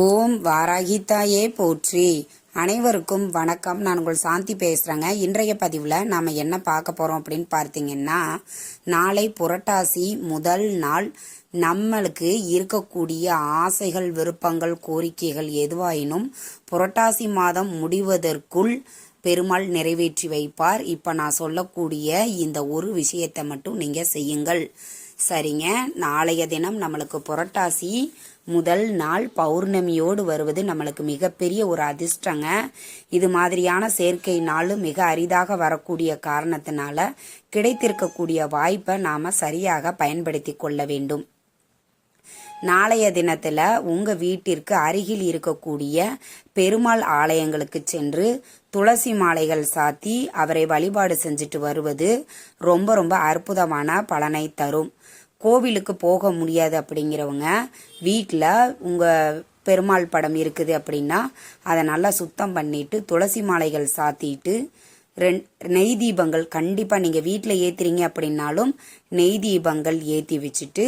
ஓம் வாராகித்தாயே போற்றி. அனைவருக்கும் வணக்கம். நான் உங்கள் சாந்தி பேசுகிறேங்க இன்றைய பதிவில் நாம் என்ன பார்க்க போகிறோம் அப்படின்னு பார்த்தீங்கன்னா நாளை புரட்டாசி முதல் நாள் நம்மளுக்கு இருக்கக்கூடிய ஆசைகள் விருப்பங்கள் கோரிக்கைகள் எதுவாயினும் புரட்டாசி மாதம் முடிவதற்குள் பெருமாள் நிறைவேற்றி வைப்பார். இப்போ நான் சொல்லக்கூடிய இந்த ஒரு விஷயத்தை மட்டும் நீங்கள் செய்யுங்கள். சரிங்க. நாளைய தினம் நம்மளுக்கு புரட்டாசி முதல் நாள் பௌர்ணமியோடு வருவது நம்மளுக்கு மிகப்பெரிய ஒரு அதிர்ஷ்டங்க. இது மாதிரியான சேர்க்கை நாள் மிக அரிதாக வரக்கூடிய காரணத்தினால கிடைத்திருக்கக்கூடிய வாய்ப்பை நாம சரியாக பயன்படுத்தி கொள்ள வேண்டும். நாளைய தினத்துல உங்க வீட்டிற்கு அருகில் இருக்கக்கூடிய பெருமாள் ஆலயங்களுக்கு சென்று துளசி மாலைகள் சாத்தி அவரை வழிபாடு செஞ்சுட்டு வருவது ரொம்ப ரொம்ப அற்புதமான பலனை தரும். கோவிலுக்கு போக முடியாது அப்படிங்கிறவங்க வீட்டில் உங்கள் பெருமாள் படம் இருக்குது அப்படின்னா அதை நல்லா சுத்தம் பண்ணிட்டு துளசி மாலைகள் சாத்திட்டு ரெண் நெய் தீபங்கள் கண்டிப்பாக நீங்கள் வீட்டில் ஏற்றுறீங்க அப்படின்னாலும் நெய் தீபங்கள் ஏற்றி வச்சுட்டு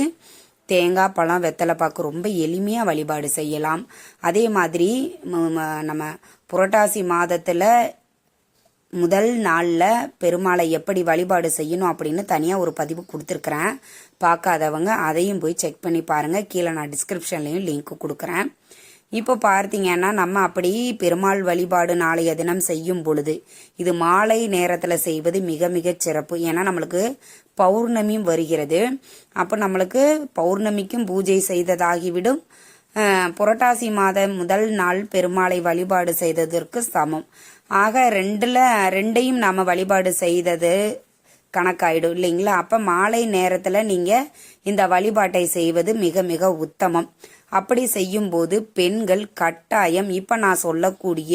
தேங்காய் பழம் வெத்தலை பாக்கு ரொம்ப எளிமையாக வழிபாடு செய்யலாம். அதே மாதிரி நம்ம புரட்டாசி மாதத்தில் முதல் நாளில் பெருமாளை எப்படி வழிபாடு செய்யணும் அப்படின்னு தனியாக ஒரு பதிவு கொடுத்துருக்குறேன். பார்க்காதவங்க அதையும் போய் செக் பண்ணி பாருங்கள் கீழே நான் டிஸ்கிரிப்ஷன்லேயும் லிங்க் கொடுக்குறேன். இப்போ பார்த்தீங்கன்னா நம்ம அப்படி பெருமாள் வழிபாடு நாளைய தினம் செய்யும் பொழுது இது மாலை நேரத்தில் செய்வது மிக மிக சிறப்பு. ஏன்னா நம்மளுக்கு பௌர்ணமியும் வருகிறது. அப்போ நம்மளுக்கு பௌர்ணமிக்கும் பூஜை செய்ததாகிவிடும். புரட்டாசி மாதம் முதல் நாள் பெருமாளை வழிபாடு செய்ததற்கு சமம். ஆக ரெண்டுல ரெண்டையும் நாம வழிபாடு செய்தது கணக்காயிடும் இல்லைங்களா? அப்ப மாலை நேரத்துல நீங்க இந்த வழிபாட்டை செய்வது மிக மிக உத்தமம். அப்படி செய்யும் போது பெண்கள் கட்டாயம் இப்ப நான் சொல்லக்கூடிய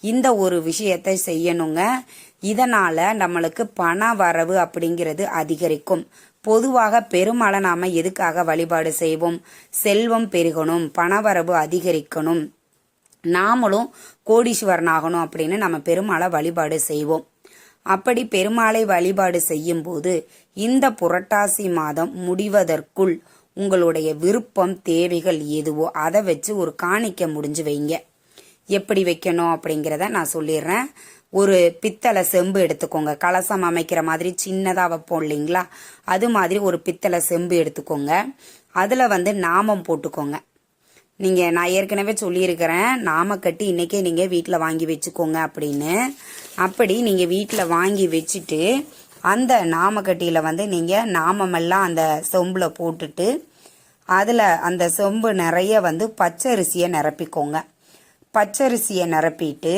இந்த ஒரு விஷயத்தை செய்யணுங்க. இதனால நம்மளுக்கு பண வரவு அப்படிங்கிறது அதிகரிக்கும். பொதுவாக பெருமளை நாம எதுக்காக வழிபாடு செய்வோம்? செல்வம் பெருகணும் பணவரவு அதிகரிக்கணும். நாமளும் கோடீஸ்வரன் ஆகணும் அப்படின்னு நம்ம பெருமாளை வழிபாடு செய்வோம். அப்படி பெருமாளை வழிபாடு செய்யும் போது இந்த புரட்டாசி மாதம் முடிவதற்குள் உங்களுடைய விருப்பம் தேவைகள் எதுவோ அதை வச்சு ஒரு காணிக்க முடிஞ்சு வைங்க. எப்படி வைக்கணும் அப்படிங்கிறத நான் சொல்லிடுறேன். ஒரு பித்தளை செம்பு எடுத்துக்கோங்க. கலசம் அமைக்கிற மாதிரி சின்னதாக வைப்போம் இல்லைங்களா? அது மாதிரி ஒரு பித்தளை செம்பு எடுத்துக்கோங்க. அதில் வந்து நாமம் போட்டுக்கோங்க. நீங்கள் நான் ஏற்கனவே சொல்லியிருக்கிறேன் நாம கட்டி இன்றைக்கே நீங்கள் வீட்டில் வாங்கி வச்சுக்கோங்க அப்படின்னு. அப்படி நீங்கள் வீட்டில் வாங்கி வச்சுட்டு அந்த நாமக்கட்டியில் வந்து நீங்கள் நாமமெல்லாம் அந்த சொம்பில் போட்டுட்டு அதில் அந்த சொம்பு நிறைய வந்து பச்சரிசியை நிரப்பிக்கோங்க. பச்சரிசியை நிரப்பிட்டு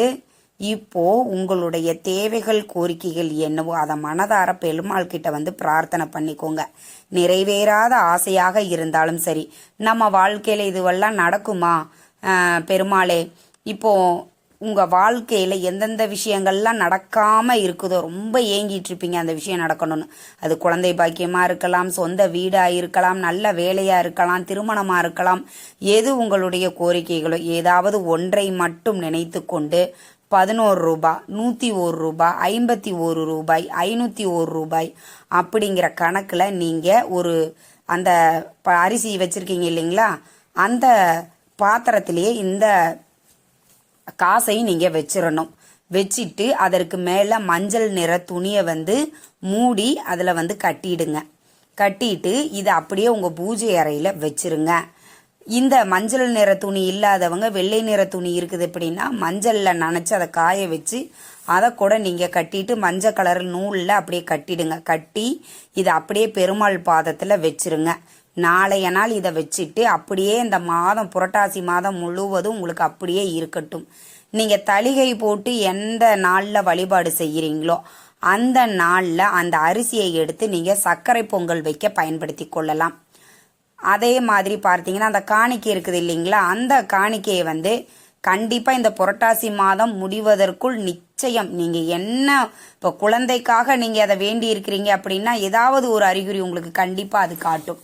இப்போ உங்களுடைய தேவைகள் கோரிக்கைகள் என்னவோ அதை மனதார பெருமாள் கிட்ட வந்து பிரார்த்தனை பண்ணிக்கோங்க. நிறைவேறாத ஆசையாக இருந்தாலும் சரி. நம்ம வாழ்க்கையில இதுவெல்லாம் நடக்குமா? பெருமாளே இப்போ உங்க வாழ்க்கையில எந்தெந்த விஷயங்கள்லாம் நடக்காம இருக்குதோ ரொம்ப ஏங்கிட்டு இருப்பீங்க அந்த விஷயம் நடக்கணும்னு. அது குழந்தை பாக்கியமா இருக்கலாம் சொந்த வீடா இருக்கலாம் நல்ல வேலையா இருக்கலாம் திருமணமா இருக்கலாம். எது உங்களுடைய கோரிக்கைகளோ ஏதாவது ஒன்றை மட்டும் நினைத்து கொண்டு பதினோரு ரூபாய் நூற்றி ஒரு ரூபாய் ஐம்பத்தி ஒரு ரூபாய் ஐநூற்றி ஒரு ரூபாய் அப்படிங்கிற கணக்கில் நீங்கள் ஒரு அந்த அரிசி வச்சுருக்கீங்க இல்லைங்களா? அந்த பாத்திரத்திலேயே இந்த காசையும் நீங்கள் வச்சிடணும் வச்சுட்டு அதற்கு மேலே மஞ்சள் நிற துணியை வந்து மூடி அதில் வந்து கட்டிடுங்க. கட்டிட்டு இதை அப்படியே உங்கள் பூஜை அறையில் வச்சிருங்க. இந்த மஞ்சள் நிற துணி இல்லாதவங்க வெள்ளை நிற துணி இருக்குது எப்படின்னா மஞ்சளில் நனைச்சி அதை காய வச்சு அதை கூட நீங்கள் கட்டிட்டு மஞ்சள் கலர் நூலில் அப்படியே கட்டிடுங்க. கட்டி இதை அப்படியே பெருமாள் பாதத்தில் வச்சிருங்க. நாளைய நாள் இதை வச்சுட்டு அப்படியே இந்த மாதம் புரட்டாசி மாதம் முழுவதும் உங்களுக்கு அப்படியே இருக்கட்டும். நீங்கள் தளிகை போட்டு எந்த நாளில் வழிபாடு செய்கிறீங்களோ அந்த நாளில் அந்த அரிசியை எடுத்து நீங்கள் சர்க்கரை பொங்கல் வைக்க பயன்படுத்தி கொள்ளலாம். அதே மாதிரி பார்த்தீங்கன்னா அந்த காணிக்கை இருக்குது இல்லைங்களா? அந்த காணிக்கையை வந்து கண்டிப்பாக இந்த புரட்டாசி மாதம் முடிவதற்குள் நிச்சயம் நீங்கள் என்ன இப்போ குழந்தைக்காக நீங்கள் அதை வேண்டி இருக்கிறீங்க அப்படின்னா ஏதாவது ஒரு அறிகுறி உங்களுக்கு கண்டிப்பாக அது காட்டும்.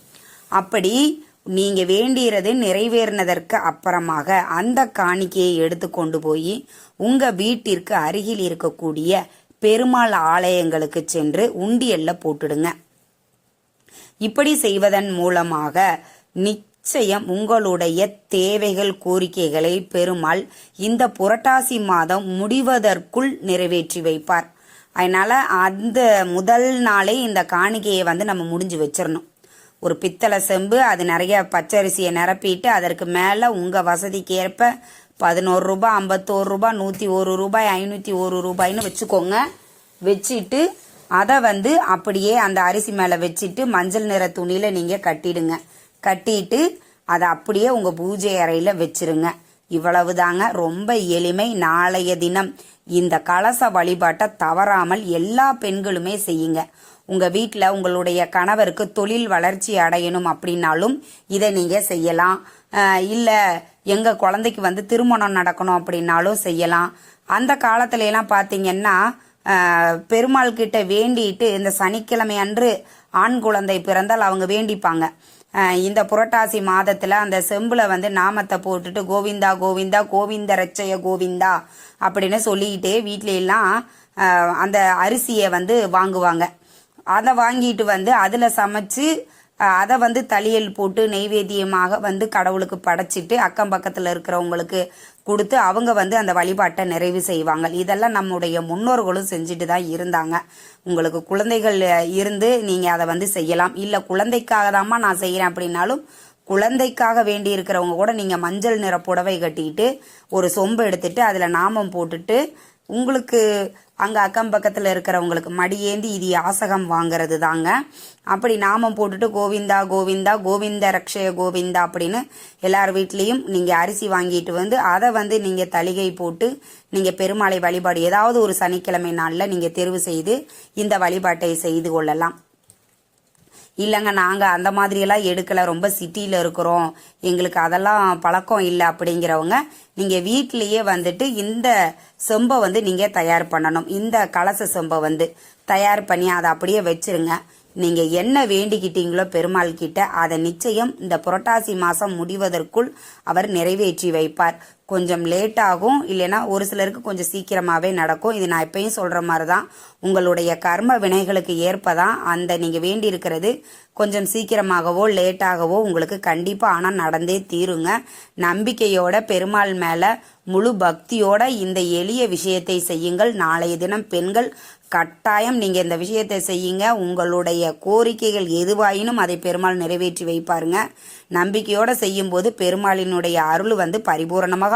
அப்படி நீங்கள் வேண்டியது நிறைவேறினதற்கு அப்புறமாக அந்த காணிக்கையை எடுத்து கொண்டு போய் உங்கள் வீட்டிற்கு அருகில் இருக்கக்கூடிய பெருமாள் ஆலயங்களுக்கு சென்று உண்டியல்ல போட்டுடுங்க. இப்படி செய்வதன் மூலமாக நிச்சயம் உங்களுடைய தேவைகள் கோரிக்கைகளை பெருமாள் இந்த புரட்டாசி மாதம் முடிவதற்குள் நிறைவேற்றி வைப்பார். அதனால அந்த முதல் நாளே இந்த காணிக்கையை வந்து நம்ம முடிஞ்சு வச்சிடணும் ஒரு பித்தளை செம்பு அது நிறைய பச்சரிசியை நிரப்பிட்டு அதற்கு மேலே உங்கள் வசதிக்கு ஏற்ப பதினோரு ரூபாய் ஐம்பத்தோரு ரூபாய் நூற்றி ஒரு ரூபாய் ஐநூற்றி ஒரு ரூபாய்னு வச்சுக்கோங்க. வச்சுட்டு அதை வந்து அப்படியே அந்த அரிசி மேலே வச்சுட்டு மஞ்சள் நிற துணியில் நீங்கள் கட்டிடுங்க. கட்டிட்டு அதை அப்படியே உங்கள் பூஜை அறையில் வச்சிருங்க. இவ்வளவுதாங்க. ரொம்ப எளிமை. நாளைய தினம் இந்த கலச வழிபாட்டை தவறாமல் எல்லா பெண்களுமே செய்யுங்க. உங்கள் வீட்டில் உங்களுடைய கணவருக்கு தொழில் வளர்ச்சி அடையணும் அப்படின்னாலும் இதை நீங்கள் செய்யலாம். இல்லை எங்கள் குழந்தைக்கு வந்து திருமணம் நடக்கணும் அப்படின்னாலும் செய்யலாம். அந்த காலத்துல எல்லாம் பெருமாள் கிட்ட வேண்டிட்டு இந்த சனிக்கிழமை அன்று ஆண் குழந்தை பிறந்தால் அவங்க வேண்டிப்பாங்க. இந்த புரட்டாசி மாதத்தில் அந்த செம்பில் வந்து நாமத்தை போட்டுட்டு கோவிந்தா கோவிந்தா கோவிந்த ரச்சய கோவிந்தா அப்படின்னு சொல்லிக்கிட்டே வீட்லையெல்லாம் அந்த அரிசியை வந்து வாங்குவாங்க. அதை வாங்கிட்டு வந்து அதில் சமைச்சு அதை வந்து தளியல் போட்டு நெய்வேத்தியமாக வந்து கடவுளுக்கு படைச்சிட்டு அக்கம் பக்கத்தில் இருக்கிறவங்களுக்கு கொடுத்து அவங்க வந்து அந்த வழிபாட்டை நிறைவு செய்வாங்க. இதெல்லாம் நம்முடைய முன்னோர்களும் செஞ்சுட்டு தான் இருந்தாங்க. உங்களுக்கு குழந்தைகள் இருந்து நீங்கள் அதை வந்து செய்யலாம். இல்லை குழந்தைக்காக தாம்மா நான் செய்கிறேன் அப்படின்னாலும் குழந்தைக்காக வேண்டி இருக்கிறவங்க கூட நீங்கள் மஞ்சள் நிற புடவை கட்டிட்டு ஒரு சொம்பு எடுத்துட்டு அதில் நாமம் போட்டுட்டு உங்களுக்கு அங்கே அக்கம் பக்கத்தில் இருக்கிறவங்களுக்கு மடியேந்தி இது யாசகம் வாங்குறது தாங்க அப்படி நாமம் போட்டுட்டு கோவிந்தா கோவிந்தா கோவிந்த ரக்ஷய கோவிந்தா அப்படின்னு எல்லார் வீட்லேயும் நீங்கள் அரிசி வாங்கிட்டு வந்து அதை வந்து நீங்கள் தளிகை போட்டு நீங்கள் பெருமாளை வழிபாடு ஏதாவது ஒரு சனிக்கிழமை நாளில் நீங்கள் தெரிவு செய்து இந்த வழிபாட்டை செய்து கொள்ளலாம். இல்லைங்க நாங்கள் அந்த மாதிரியெல்லாம் எடுக்கலை. ரொம்ப சிட்டியில் இருக்கிறோம். எங்களுக்கு அதெல்லாம் பழக்கம் இல்லை அப்படிங்கிறவங்க நீங்கள் வீட்டிலையே வந்துட்டு இந்த செம்பை வந்து நீங்கள் தயார் பண்ணணும். இந்த கலச செம்பை வந்து தயார் பண்ணி அதை அப்படியே வச்சிருங்க. நீங்கள் என்ன வேண்டிக்கிட்டீங்களோ பெருமாள் கிட்ட அதை நிச்சயம் இந்த புரட்டாசி மாதம் முடிவதற்குள் அவர் நிறைவேற்றி வைப்பார். கொஞ்சம் லேட் ஆகும். இல்லைன்னா ஒரு சிலருக்கு கொஞ்சம் சீக்கிரமாகவே நடக்கும். இது நான் எப்பயும் சொல்கிற மாதிரி தான் உங்களுடைய கர்ம வினைகளுக்கு ஏற்ப தான் அந்த நீங்கள் வேண்டி இருக்கிறது கொஞ்சம் சீக்கிரமாகவோ லேட்டாகவோ உங்களுக்கு கண்டிப்பாக ஆனால் நடந்தே தீருங்க. நம்பிக்கையோட பெருமாள் மேலே முழு பக்தியோட இந்த எளிய விஷயத்தை செய்யுங்கள். நாளைய தினம் பெண்கள் கட்டாயம் நீங்கள் இந்த விஷயத்தை செய்யுங்க. உங்களுடைய கோரிக்கைகள் எதுவாயினும் அதை பெருமாள் நிறைவேற்றி வைப்பாருங்க. நம்பிக்கையோட செய்யும்போது பெருமாளினுடைய அருள் வந்து பரிபூரணமாக